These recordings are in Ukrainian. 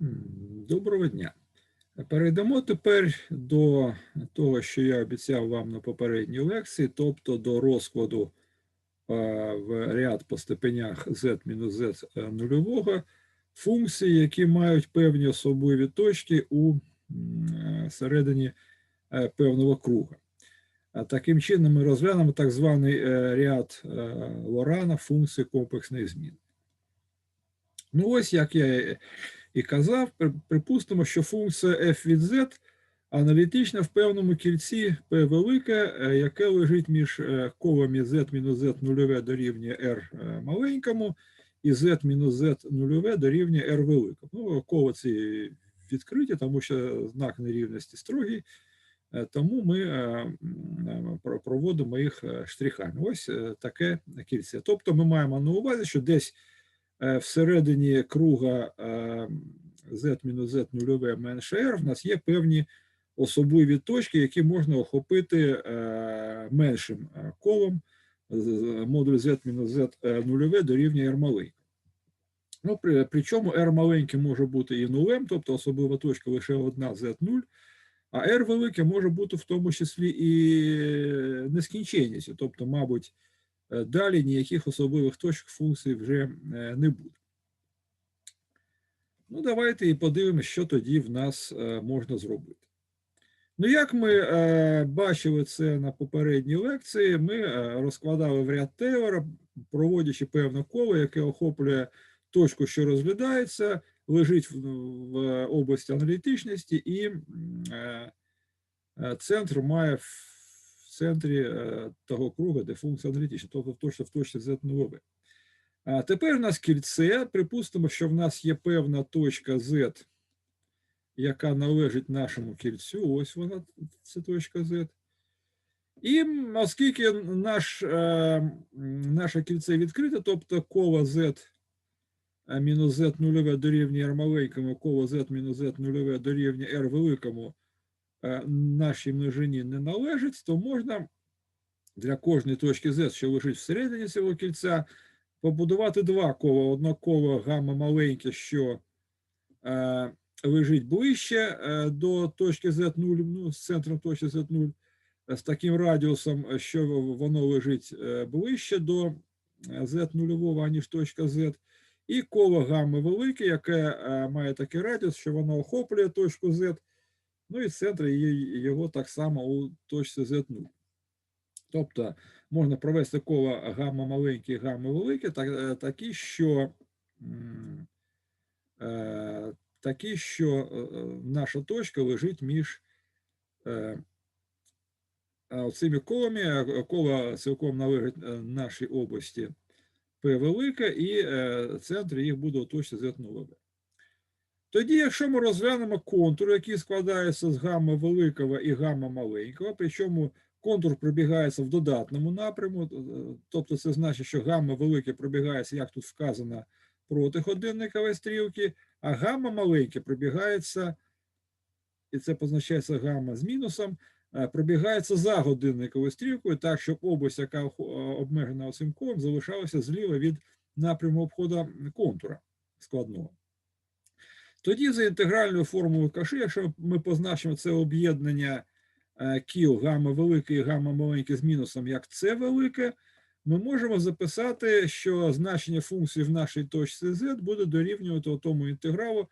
Доброго дня. Перейдемо тепер до того, що я обіцяв вам на попередній лекції, тобто до розкладу е, в ряд по степенях z-z нульового функцій, які мають певні особливі точки у е, середині е, певного круга. Таким чином ми розглянемо так званий е, ряд е, Лорана функцій комплексних змін. Ну, ось як я і казав, припустимо, що функція f від z аналітична в певному кільці P велике, е, яке лежить між е, колами z мінус z нульове дорівнює r е, маленькому і z мінус z нульове дорівнює r великому. Ну, коло ці відкриті, тому що знак нерівності строгий, тому ми проводимо їх штрихами. Ось таке кільце. Тобто ми маємо на увазі, що десь всередині круга е, z-z нульове менше r в нас є певні особливі точки, які можна охопити е, меншим е, колом модуль z-z е, нульове дорівнює r маленькому. Ну, при, причому r маленьке може бути і нулем, тобто особлива точка лише одна z0, а r велике може бути в тому числі і нескінченністю, тобто, мабуть, е, далі ніяких особливих точок функцій вже е, не буде. Ну, давайте і подивимося, що тоді в нас е, можна зробити. Ну, як ми е, бачили це на попередній лекції, ми е, розкладали в ряд Тейлора, проводячи певне коло, яке охоплює точку, що розглядається, лежить в, області аналітичності, і е, е, центр має центрі е, того круга, де функція аналітична, тобто точно в точці z нове. А тепер у нас кільце. Припустимо, що в нас є певна точка Z, яка належить нашому кільцю. Ось вона, це точка Z. І оскільки наш, е, наше кільце відкрите, тобто коло Z е, мінус Z нульове дорівнює R маленькому, коло Z мінус Z нульове дорівнює R великому нашій множині не належить, то можна для кожної точки Z, що лежить всередині цього кільця, побудувати два кола. Одне коло гамма маленьке, що лежить ближче е, до точки Z0, ну, з центром точки Z0, е, з таким радіусом, що воно лежить ближче до е, Z0, аніж точка Z. І коло гамми велике, яке має такий радіус, що воно охоплює точку Z, ну і центр його так само у точці Z0. Тобто можна провести коло гамма маленьке, гамма велике, так, е, такі, що е, такі, що е, наша точка лежить між цими колами, коло цілком належить нашій області P велике, і центр їх буде у точці Z0. Тоді, якщо ми розглянемо контур, який складається з гамма великого і гамма маленького, причому контур пробігається в додатному напряму, е, тобто це значить, що гамма велике пробігається, як тут вказано, проти годинникової стрілки, а гамма маленьке пробігається, і це позначається гамма з мінусом, е, пробігається за годинниковою стрілкою, так, щоб область, яка е, обмежена цим колом, залишалася зліва від напряму обходу контура складного. Тоді за інтегральною формулою каши, якщо ми позначимо це об'єднання е, кіл гамма велике і гамма маленьке з мінусом як С велике, ми можемо записати, що значення функції в нашій точці z буде дорівнювати тому інтегралу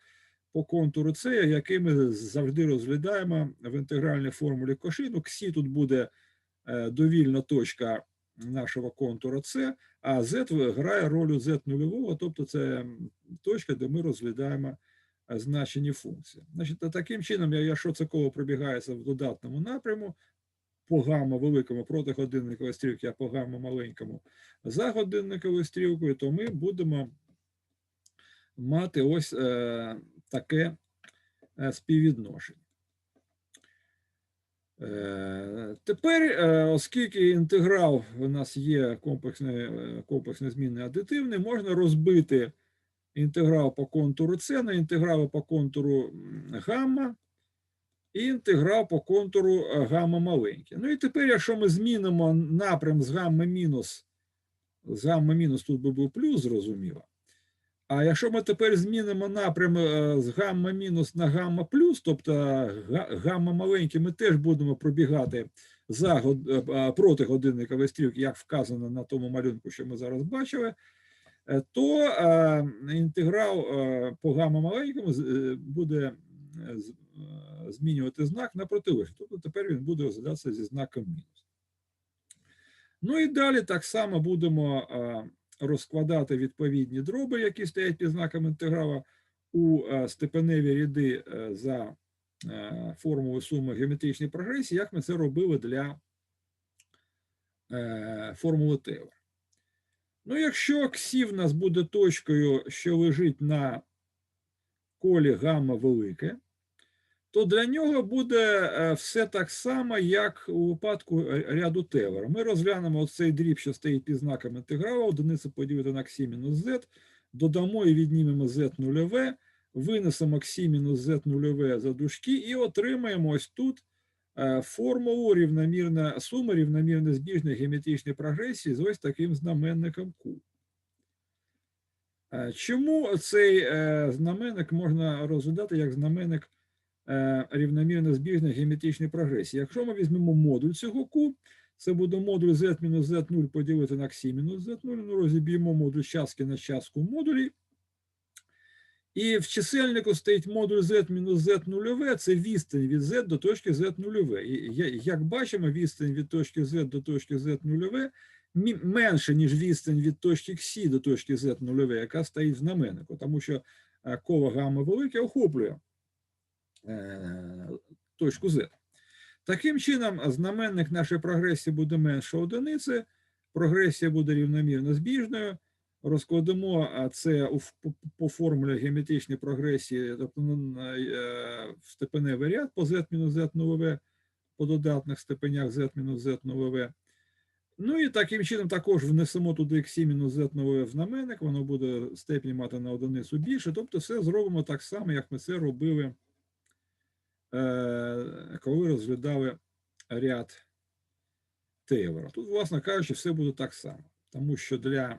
по контуру С, який ми завжди розглядаємо в інтегральній формулі коши. Ну, ксі тут буде е, довільна точка нашого контура С, а z грає роль z нульового, тобто це точка, де ми розглядаємо е, значені функції. Значить, таким чином, якщо це коло пробігається в додатному напряму, по гамма великому проти годинникової стрілки, а по гамма маленькому за годинниковою стрілкою, то ми будемо мати ось е, таке е, співвідношення. Е, Тепер, е, оскільки інтеграл у нас є комплексне, е, комплексне змінне адитивне, можна розбити інтеграл по контуру С на інтеграл по контуру гамма і інтеграл по контуру е, гамма маленьке. Ну і тепер, якщо ми змінимо напрям з гамма мінус, з гамма мінус тут би був плюс, зрозуміло, А якщо ми тепер змінимо напрям е, з гамма мінус на гамма плюс, тобто гамма маленький, ми теж будемо пробігати за е, проти годинникової стрілки, як вказано на тому малюнку, що ми зараз бачили, то е, інтеграл е, по гамма маленькому е, буде е, е, змінювати знак на протилежний. Тобто тепер він буде розглядатися зі знаком мінус. Ну і далі так само будемо е, розкладати відповідні дроби, які стоять під знаком інтеграла у е, степеневі ряди е, за е, формулою суми геометричної прогресії, як ми це робили для е, формули Тейлора. Ну, якщо ксі в нас буде точкою, що лежить на колі гамма велике, то для нього буде е, все так само, як у випадку ряду Тейлора. Ми розглянемо цей дріб, що стоїть під знаком інтегралу, одиниця поділити на ксі мінус z, додамо і віднімемо z нульове, винесемо ксі мінус z нульове за дужки і отримаємо ось тут формулу рівномірна суми рівномірно збіжної геометричної прогресії з ось таким знаменником Q. Е, Чому цей е, знаменник можна розглядати як знаменник е, рівномірно збіжної геометричної прогресії? Якщо ми візьмемо модуль цього Q, це буде модуль z-z0 поділити на ксі мінус z0, ну розіб'ємо модуль частки на частку модулі. І в чисельнику стоїть модуль z мінус z нульове, це відстань від z до точки z нульове. І як бачимо, відстань від точки z до точки z нульове менше, ніж відстань від точки Ксі до точки z нульове, яка стоїть в знаменнику, тому що е, коло гамма велике охоплює е, точку z. Таким чином, знаменник нашої прогресії буде менше одиниці, прогресія буде рівномірно збіжною. Розкладемо це по- формулі геометричної прогресії, тобто ну, е, в степеневий ряд по z мінус z нульове, по додатних степенях z мінус z нульове. Ну і таким чином також внесемо туди ксі мінус z нульове в знаменник, воно буде степінь мати на одиницю більше. Тобто все зробимо так само, як ми це робили, е, коли розглядали ряд Тейлора. Тут, власне кажучи, все буде так само, тому що для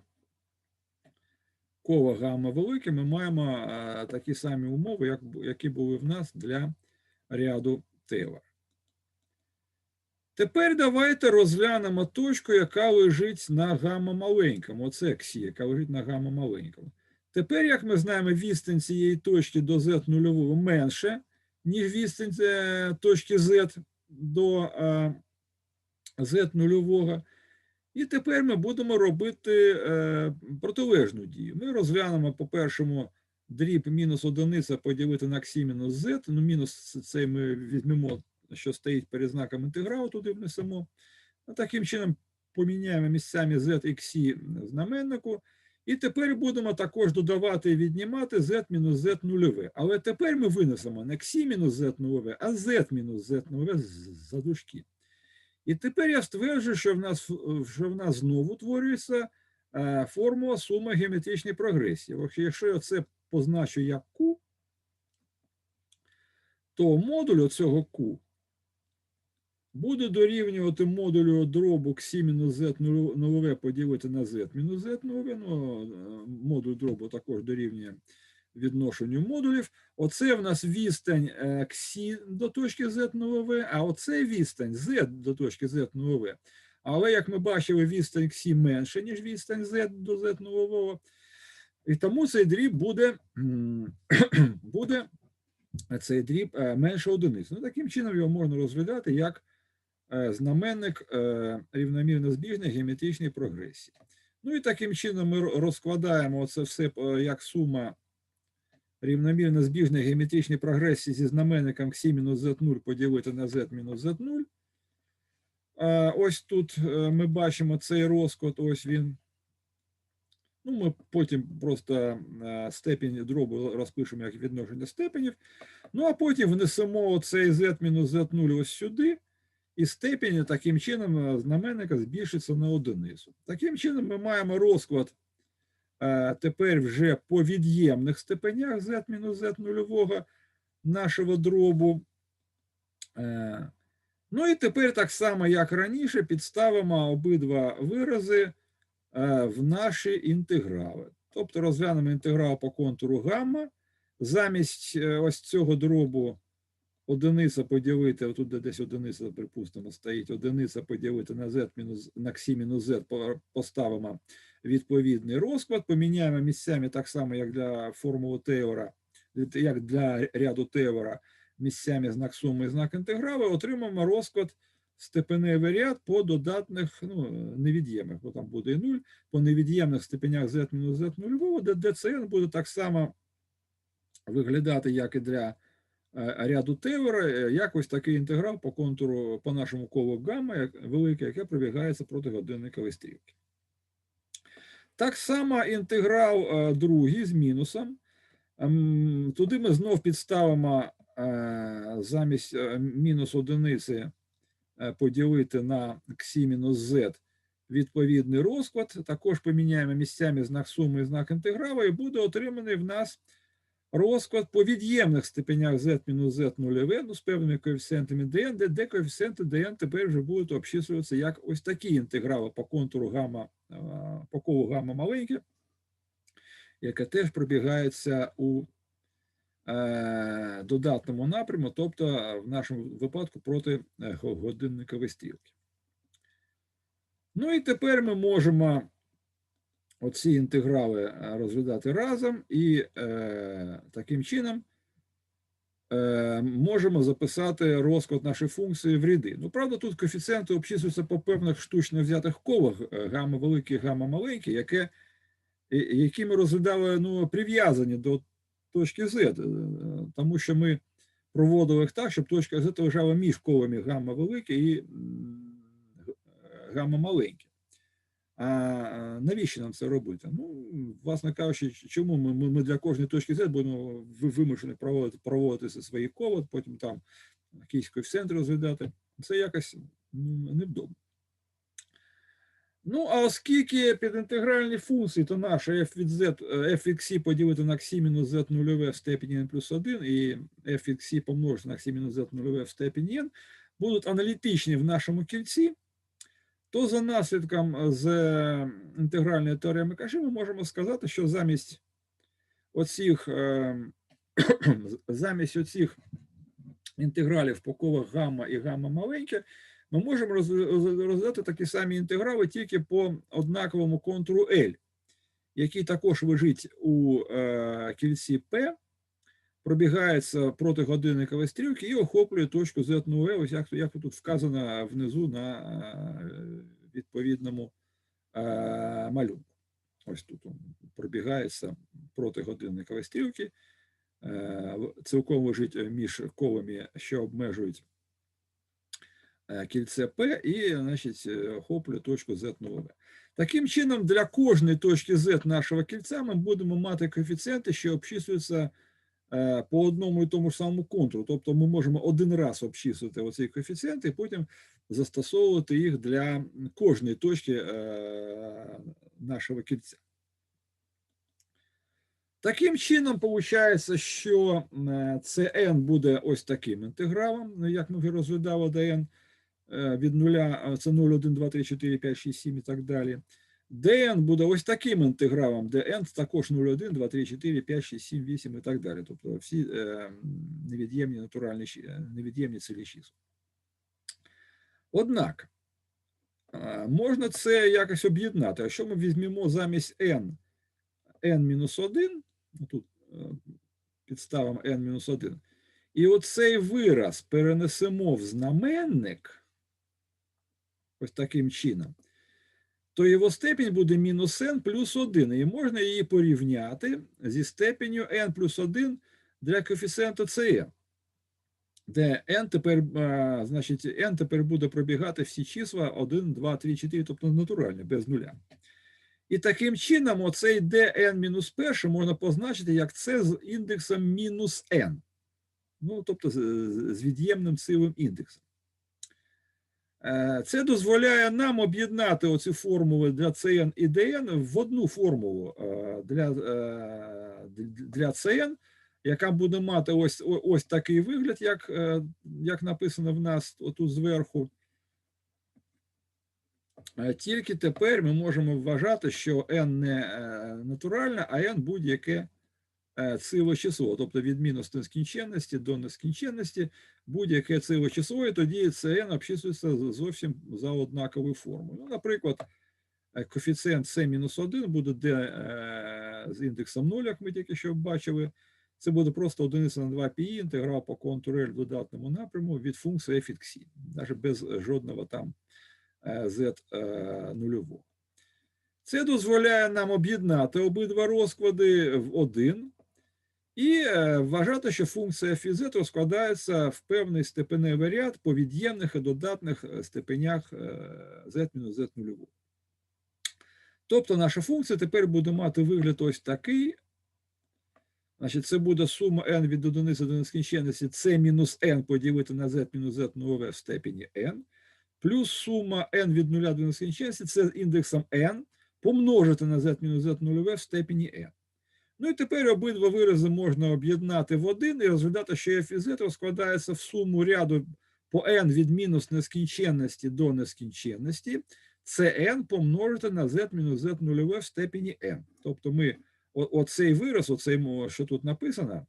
кола гамма велике ми маємо е, такі самі умови, як, які були в нас для ряду Тейлора. Тепер давайте розглянемо точку, яка лежить на гамма маленькому. Оце ксі, яка лежить на гамма маленькому. Тепер, як ми знаємо, відстань цієї точки до z нульового менше, ніж відстань е, точки z до е, z нульового. І тепер ми будемо робити е, протилежну дію. Ми розглянемо по першому дріб мінус одиниця поділити на ксі мінус z. Ну, мінус цей ми візьмемо, що стоїть перед знаком інтегралу, туди внесемо. Ну, таким чином поміняємо місцями z і ксі знаменнику. І тепер будемо також додавати і віднімати z мінус z нульове. Але тепер ми винесемо не ксі мінус z нульове, а z мінус z нульове за дужки. І тепер я стверджую, що в нас, що в нас знову утворюється е, формула суми геометричної прогресії. Якщо я це позначу як Q, то модуль оцього Q буде дорівнювати модулю дробу ксі мінус z нулю- нульове поділити на z мінус z нульове. Ну, е, модуль дробу також дорівнює відношенню модулів. Оце в нас відстань е, ксі до точки z нульове, а оце відстань z до точки z нульове. Але, як ми бачили, відстань ксі менше, ніж відстань z до z нульового. І тому цей дріб буде, буде цей дріб е, менше одиниць. Ну, таким чином його можна розглядати як е, знаменник е, рівномірно збіжної геометричної прогресії. Ну і таким чином ми розкладаємо це все е, як сума рівномірно збіжної геометричної прогресії зі знаменником ксі мінус z0 поділити на z мінус z0. Е, Ось тут е, ми бачимо цей розклад, ось він. Ну, ми потім просто е, степінь дробу розпишемо як відношення степенів. Ну, а потім внесемо цей z мінус z0 ось сюди, і степінь таким чином е, знаменника збільшиться на одиницю. Таким чином, ми маємо розклад тепер вже по від'ємних степенях z мінус z нульового нашого дробу. Е, Ну і тепер так само, як раніше, підставимо обидва вирази е, в наші інтеграли. Тобто розглянемо інтеграл по контуру гамма. Замість е, ось цього дробу одиниця поділити, отут де десь одиниця, припустимо, стоїть, одиниця поділити на z мінус на ксі мінус z, поставимо відповідний розклад, поміняємо місцями так само, як для формули Тейлора, як для ряду Тейлора, місцями знак суми і знак інтегралу, отримаємо розклад степеневий ряд по додатних, ну, невід'ємних, бо там буде і 0, по невід'ємних степенях z мінус z нульового, де dcn буде так само виглядати, як і для е, ряду Тейлора, е, як ось такий інтеграл по контуру, по нашому колу гамма, як, велике, яке пробігається проти годинникової стрілки. Так само інтеграл е, другий з мінусом. Ем, Туди ми знов підставимо е, замість е, мінус одиниці поділити на ксі мінус z відповідний розклад. Також поміняємо місцями знак суми і знак інтеграла, і буде отриманий в нас розклад по від'ємних степенях z мінус z нульове, ну, з певними коефіцієнтами dn, де, де коефіцієнти dn тепер вже будуть обчислюватися як ось такі інтеграли по контуру гамма, е, по колу гамма маленьке, яке теж пробігається у е, додатному напряму, тобто в нашому випадку проти е, годинникової стрілки. Ну і тепер ми можемо оці інтеграли е, розглядати разом і е, таким чином е, можемо записати розклад нашої функції в ряди. Ну, правда, тут коефіцієнти обчислюються по певних штучно взятих колах, е, гамма велике, гамма маленьке, яке, які ми розглядали ну, прив'язані до точки Z, е, тому що ми проводили їх так, щоб точка Z лежала між колами гамма велике і гамма маленьке. А навіщо нам це робити? Ну, власне кажучи, чому ми, ми, для кожної точки Z будемо ви- вимушені проводити, проводити свої кола, потім там якісь коефіцієнти розглядати. Це якось ну, невдобно. Ну, а оскільки підінтегральні функції, то наша f від z, е, f від x поділити на x мінус z нульове в степені n плюс 1 і f від x помножити на x мінус z нульове в степені n будуть аналітичні в нашому кільці, то за наслідком з е, інтегральної теореми Каші ми можемо сказати, що замість оцих, е, замість оцих інтегралів по колах гамма і гамма маленьке, ми можемо роз- роз- розглядати такі самі інтеграли тільки по однаковому контуру L, який також лежить у е, кільці P, пробігається проти годинникової стрілки і охоплює точку z 0 ось як, як тут вказано внизу на е, відповідному е, малюнку. Ось тут пробігається проти годинникової стрілки, е, цілком лежить між колами, що обмежують е, кільце П, і значить, е, охоплює точку z 0 Таким чином, для кожної точки Z нашого кільця ми будемо мати коефіцієнти, що обчислюються е, по одному і тому ж самому контуру. Тобто ми можемо один раз обчислити оцей коефіцієнт і потім застосовувати їх для кожної точки е, нашого кільця. Таким чином, виходить, що е, CN буде ось таким інтегралом, ну, як ми вже розглядали dn е, від нуля, це 0, 1, 2, 3, 4, 5, 6, 7 і так далі. Dn буде ось таким інтегралом, де n також 0, 1, 2, 3, 4, 5, 6, 7, 8 і так далі. Тобто всі е, невід'ємні натуральні е, невід'ємні цілі числа. Однак е, можна це якось об'єднати. А що ми візьмемо замість n, n-1, ну, тут підставимо n-1, і оцей вираз перенесемо в знаменник, ось таким чином, то його степінь буде мінус n плюс 1, і можна її порівняти зі степенью n плюс 1 для коефіцієнту Cn, де n тепер, значить, n тепер буде пробігати всі числа 1, 2, 3, 4, тобто натуральні, без нуля. І таким чином оцей dn мінус перший можна позначити як це з індексом мінус n. Ну, тобто з, від'ємним цілим індексом. Е, Це дозволяє нам об'єднати оці формули для CN і DN в одну формулу е, для, е, для CN, яка буде мати ось, ось такий вигляд, як, як написано в нас отут зверху. Тільки тепер ми можемо вважати, що n не натуральне, а n будь-яке ціле число, тобто від мінус нескінченності до нескінченності, будь-яке ціле число, і тоді це n обчислюється зовсім за однаковою формою. Ну, наприклад, е, коефіцієнт c-1 буде d е, з індексом 0, як ми тільки що бачили. Це буде просто одиниця на 2 π інтеграл по контуру L в додатному напряму від функції f від x, навіть без жодного там е, z е, нульового. Це дозволяє нам об'єднати обидва розклади в один і е, вважати, що функція f розкладається в певний степеневий ряд по від'ємних і додатних е, степенях z мінус z нульового. Тобто наша функція тепер буде мати вигляд ось такий. Значить, це буде сума n від одиниці до нескінченності c мінус n поділити на z мінус z нульове в степені n, плюс сума n від 0 до нескінченності це з індексом n помножити на z мінус z нульове в степені n. Ну і тепер обидва вирази можна об'єднати в один і розглядати, що f від z розкладається в суму ряду по n від мінус нескінченності до нескінченності, це n помножити на z мінус z нульове в степені n. Тобто ми оцей вираз, оцей, що тут написано,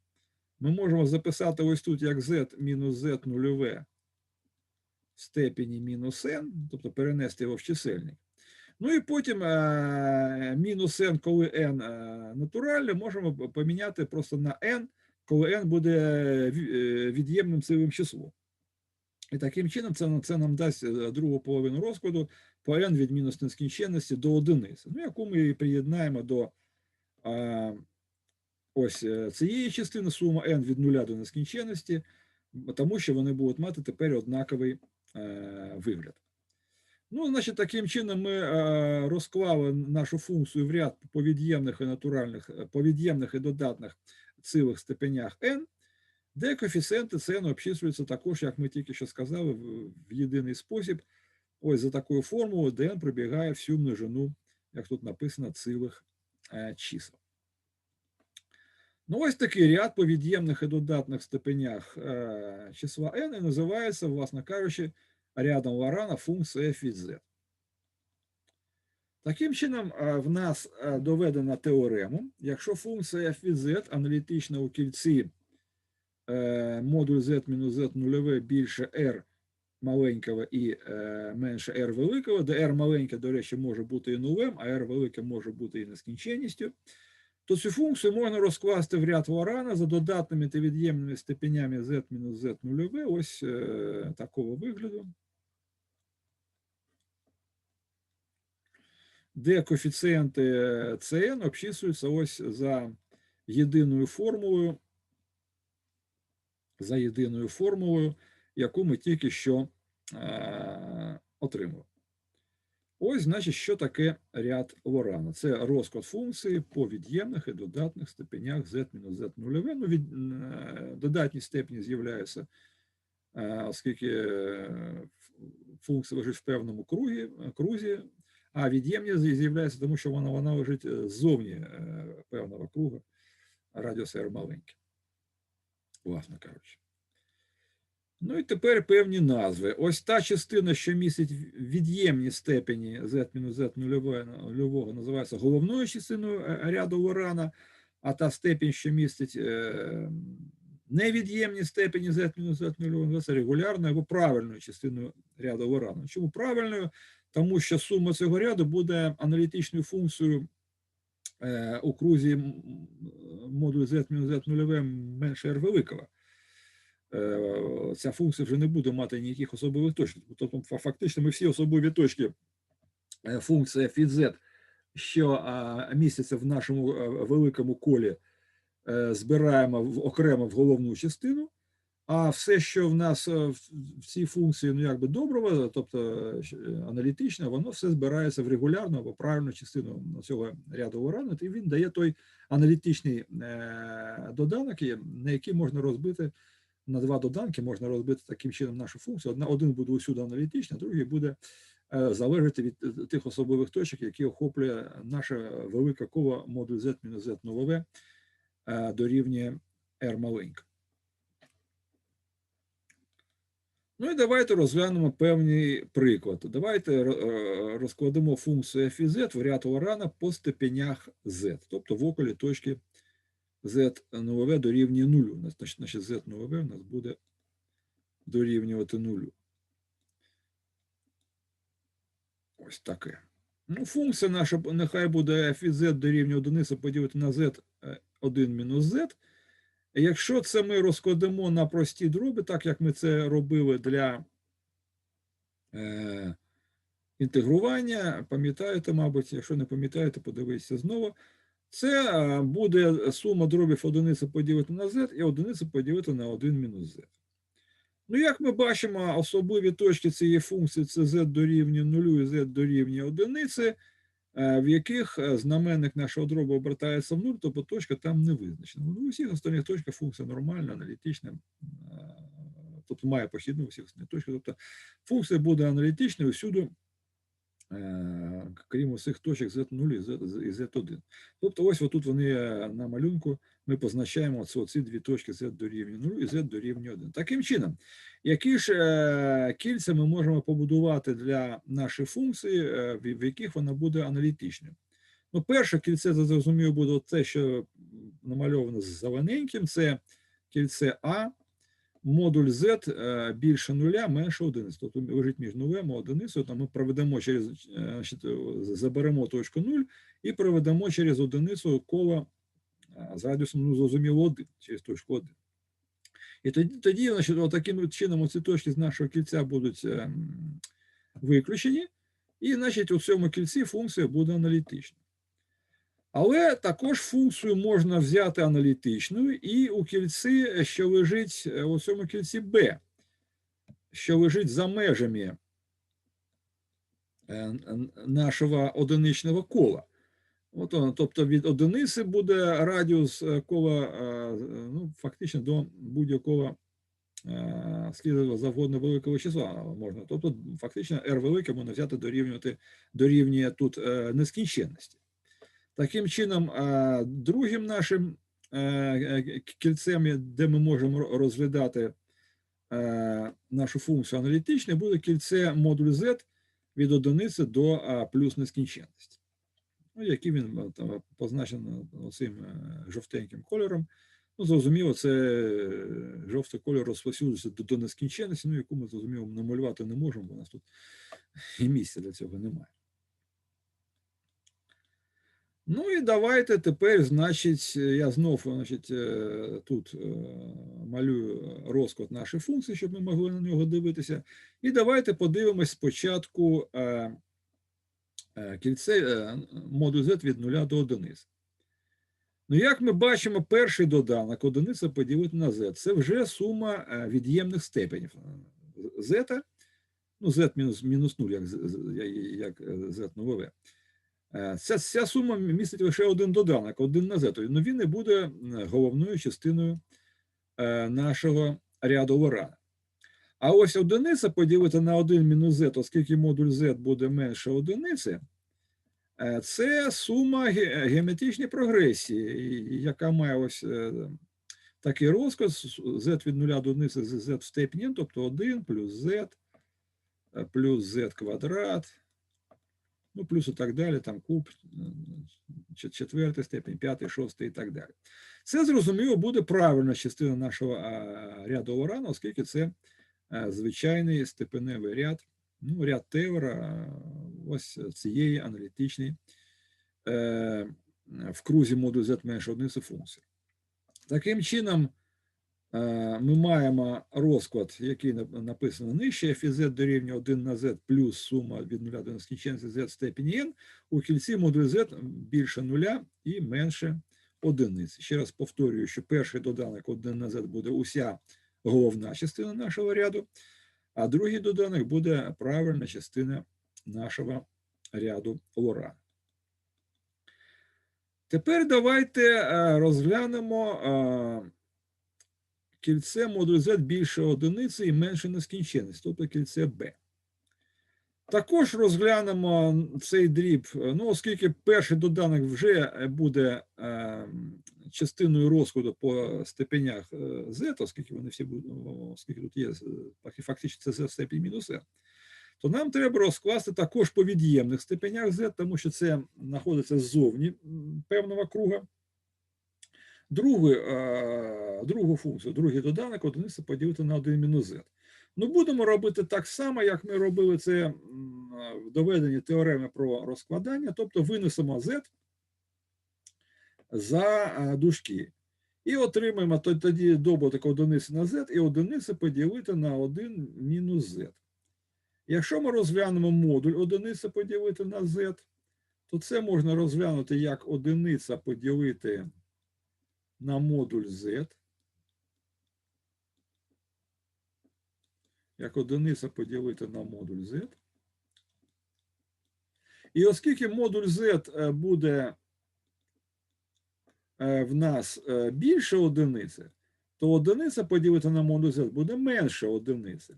ми можемо записати ось тут як z мінус z нульове в степені мінус n, тобто перенести його в чисельник. Ну і потім е, мінус n, коли n е, натуральне, можемо поміняти просто на n, коли n буде е, від'ємним цілим числом. І таким чином це, це нам дасть другу половину розкладу по n від мінус нескінченності до одиниці, ну, яку ми приєднаємо до а, ось цієї частини сума n від нуля до нескінченності, тому що вони будуть мати тепер однаковий е, вигляд. Ну, значить, таким чином ми е, розклали нашу функцію в ряд по від'ємних і натуральних, е, по від'ємних і додатних цілих степенях n, де коефіцієнти n обчислюються також, як ми тільки що сказали, в, єдиний спосіб. Ось за такою формулою, де n прибігає всю множину, як тут написано, цілих е, чисел. Ну, ось такий ряд по від'ємних і додатних степенях е, числа n і називається, власне кажучи, рядом Лорана функція f від z. Таким чином, е, в нас е, доведена теорема, якщо функція f від z аналітична у кільці е, модуль z мінус z нульове більше r маленького і менше r великого, де r маленьке, до речі, може бути і нулем, а r велике може бути і нескінченністю, то цю функцію можна розкласти в ряд Лорана за додатними та від'ємними степенями z мінус z нульове, ось такого вигляду. Де коефіцієнти CN обчислюються ось за єдиною формулою, за єдиною формулою, яку ми тільки що е, отримали. Ось, значить, що таке ряд Лорана. Це розклад функції по від'ємних і додатних степенях z мінус z нульове. Ну, від, е, додатні степені з'являються, е, оскільки е, функція лежить в певному кругі, крузі, а від'ємність з'являється, тому що вона, вона лежить е, ззовні е, певного круга, радіус R маленький, власне кажучи. Ну і тепер певні назви. Ось та частина, що містить від'ємні степені z-z нульового, називається головною частиною е, ряду Лорана, а та степень, що містить невід'ємні степені z-z нульового, називається регулярною або правильною частиною ряду Лорана. Чому правильною? Тому що сума цього ряду буде аналітичною функцією е, у крузі модулю z-z нульове менше r великого. Е, ця функція вже не буде мати ніяких особливих точок. Тобто, фактично, ми всі особливі точки е, функції f від z, що містяться в нашому великому колі, збираємо окремо в головну частину. А все, що в нас е, в цій функції, ну якби доброго, тобто е, аналітично, воно все збирається в регулярну або правильну частину цього ряду урану, і він дає той аналітичний е, доданок, на який можна розбити на два доданки, можна розбити таким чином нашу функцію. Одна, один буде усюди аналітичний, другий буде е, залежати від е, тих особливих точок, які охоплює наше велике коло модуль z мінус z нулове е, дорівнює r маленька. Ну і давайте розглянемо певний приклад. Давайте е, розкладемо функцію f і z в ряд Лорана по степенях z, тобто в околі точки z нулеве дорівнює нулю. У Значить, z нулеве у нас буде дорівнювати нулю. Ось таке. Ну, функція наша нехай буде f від z дорівнює одиниці поділити на z 1 мінус z. Якщо це ми розкладемо на прості дроби, так як ми це робили для е, інтегрування, пам'ятаєте, мабуть, якщо не пам'ятаєте, подивіться знову. Це е, буде сума дробів одиниці поділити на z і одиниці поділити на 1 мінус z. Ну, як ми бачимо, особливі точки цієї функції це z дорівнює 0 і z дорівнює одиниці, в яких знаменник нашого дроба обертається в нуль, тобто точка там не визначена. Ну, у всіх останніх точках функція нормальна, аналітична, тобто має похідну у всіх останніх точках. Тобто функція буде аналітичною всюди, крім усіх точок z0 і z1. Тобто, ось отут вони на малюнку ми позначаємо ці дві точки z дорівнює 0 і z дорівнює 1. Таким чином, які ж е, кільця ми можемо побудувати для нашої функції, е, в яких вона буде аналітичною? Ну, перше кільце, зрозуміло, буде те, що намальовано зелененьким, це кільце А, модуль Z е, більше нуля, менше одиниці. Тобто лежить між нулем і одиницею, то ми проведемо через, значить, заберемо точку 0 і проведемо через одиницю коло з радіусом, ну, зрозуміло, 1, через точку 1. І тоді, тоді значить, таким чином ці точки з нашого кільця будуть виключені, і, значить, у цьому кільці функція буде аналітична. Але також функцію можна взяти аналітичною і у кільці, що лежить у цьому кільці B, що лежить за межами е, нашого одиничного кола. От воно, тобто від одиниці буде радіус е, кола е, ну, фактично до будь-якого е, завгодно великого числа можна. Тобто, фактично, R велике можна взяти дорівнювати дорівнює тут нескінченності. Таким чином, другим нашим кільцем, де ми можемо розглядати нашу функцію аналітичну, буде кільце модуль Z від одиниці до плюс нескінченності ну, який він е, там, позначений цим е, жовтеньким кольором. Ну, зрозуміло, це е, жовтий кольор розповсюджується до, до нескінченності, ну, яку ми зрозуміло намалювати не можемо, бо у нас тут і місця для цього немає. Ну і давайте тепер, значить, я знов значить, тут малюю розклад нашої функції, щоб ми могли на нього дивитися. І давайте подивимось спочатку Е, кільце е, модуль Z від 0 до 1. Ну, як ми бачимо, перший доданок одиниця поділити на Z. Це вже сума е, від'ємних степенів Z, ну, Z мінус, мінус 0, як, як Z нове. Ця, ця сума містить лише один доданок, один на Z. Ну він не буде головною частиною нашого ряду Лорана. А ось одиниця поділити на 1 мінус z, оскільки модуль z буде менше одиниці, е, це сума геометричної прогресії, яка має ось е, такий розклад z від 0 до 1 це z в степені, тобто 1 плюс z, е, плюс z квадрат, ну, плюс і так далі, там куб, четвертий степень, п'ятий, шостий і так далі. Це, зрозуміло, буде правильна частина нашого ряду Лорана, оскільки це звичайний степеневий ряд, ну, ряд Тейлора, ось цієї аналітичної е, в крузі модуль Z менше одиниці функції. Таким чином, ми маємо розклад, який написано нижче, z дорівнює 1 на z плюс сума від 0 до нескінченності z степені n, у кільці модуль z більше 0 і менше одиниці. Ще раз повторюю, що перший доданок 1 на z буде уся головна частина нашого ряду, а другий доданок буде правильна частина нашого ряду лора. Тепер давайте е, розглянемо е, кільце модуль Z більше одиниці і менше нескінченність, тобто кільце B. Також розглянемо цей дріб, ну, оскільки перший доданок вже буде е, частиною розкладу по степенях е, z, оскільки вони всі будуть, оскільки тут є е, фактично це z в степені мінус n, то нам треба розкласти також по від'ємних степенях z, тому що це знаходиться ззовні певного круга. Другу, е, другу функцію, другий доданок одиниця поділити на 1 мінус z. Ну, будемо робити так само, як ми робили це в доведенні теореми про розкладання, тобто винесемо z за дужки. І отримаємо тоді добуток одиниці на z і одиниці поділити на 1 мінус z. Якщо ми розглянемо модуль одиниця поділити на z, то це можна розглянути як одиниця поділити на модуль z, як одиниця поділити на модуль z. І оскільки модуль z е, буде е, в нас е, більше одиниці, то одиниця поділити на модуль z буде менше одиниці.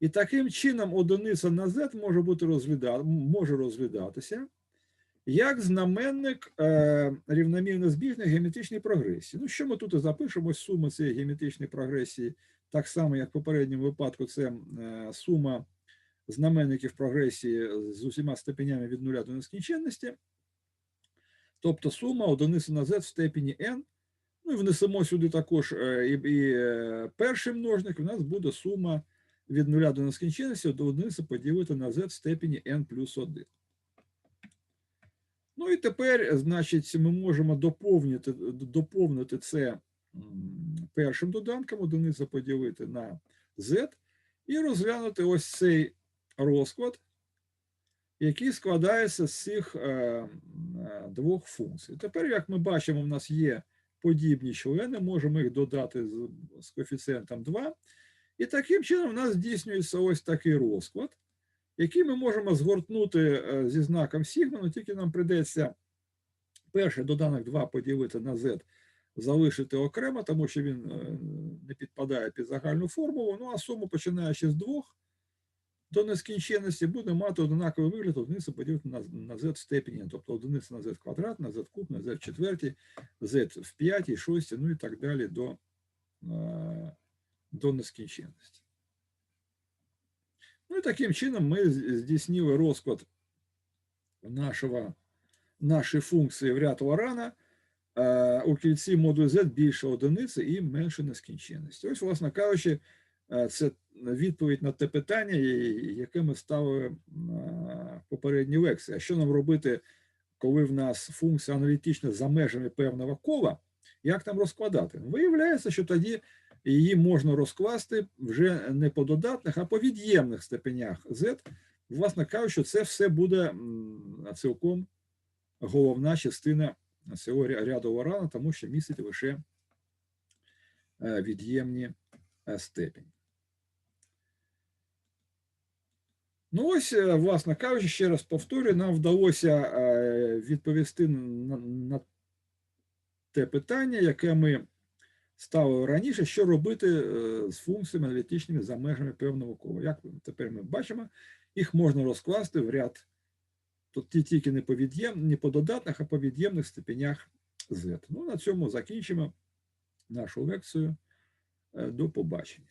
І таким чином одиниця на z може бути розгляда... може розглядатися як знаменник рівномірно збіжної геометричної прогресії. Ну, що ми тут і запишемо? Сума цієї геометричної прогресії, так само, як в попередньому випадку, це е, сума знаменників прогресії з усіма степенями від нуля до нескінченності. Тобто сума одиниці на z в степені n. Ну і внесемо сюди також е, і, і е, перший множник, у нас буде сума від нуля до нескінченності до одиниці поділити на z в степені n плюс 1. Ну і тепер, значить, ми можемо доповнити, доповнити це першим доданком, одиниця поділити на z, і розглянути ось цей розклад, який складається з цих е, двох функцій. Тепер, як ми бачимо, в нас є подібні члени, можемо їх додати з, коефіцієнтом 2. І таким чином в нас здійснюється ось такий розклад, який ми можемо згортнути е, зі знаком сігма, але тільки нам прийдеться перший доданок 2 поділити на z, залишити окремо, тому що він е, не підпадає під загальну формулу. Ну а суму, починаючи з 2 до нескінченності, буде мати однаковий вигляд одиниця поділити на, на z в степені, тобто одиниця на z квадрат, на z куб, на z в четвертій, z в п'ятій, шостій, ну і так далі до, е, до нескінченності. Ну і таким чином ми здійснили розклад нашого, нашої функції в ряд Лорана у кільці модуль z більше одиниці і менше нескінченності. Ось, власне кажучи, е, це відповідь на те питання, яке ми ставили на попередній лекції. А що нам робити, коли в нас функція аналітична за межами певного кола, як там розкладати? Виявляється, що тоді її можна розкласти вже не по додатних, а по від'ємних степенях z. Власне кажучи, це все буде цілком головна частина цього ря- ряду варана, тому що містить лише е, від'ємні е, степені. Ну ось, е, власне кажучи, ще раз повторюю, нам вдалося відповісти на, те питання, яке ми ставили раніше, що робити з функціями аналітичними за межами певного кола. Як тепер ми бачимо, їх можна розкласти в ряд, ті- тільки не по від'єм, не по додатних, а по від'ємних степенях z. Ну, на цьому закінчимо нашу лекцію. Е, До побачення.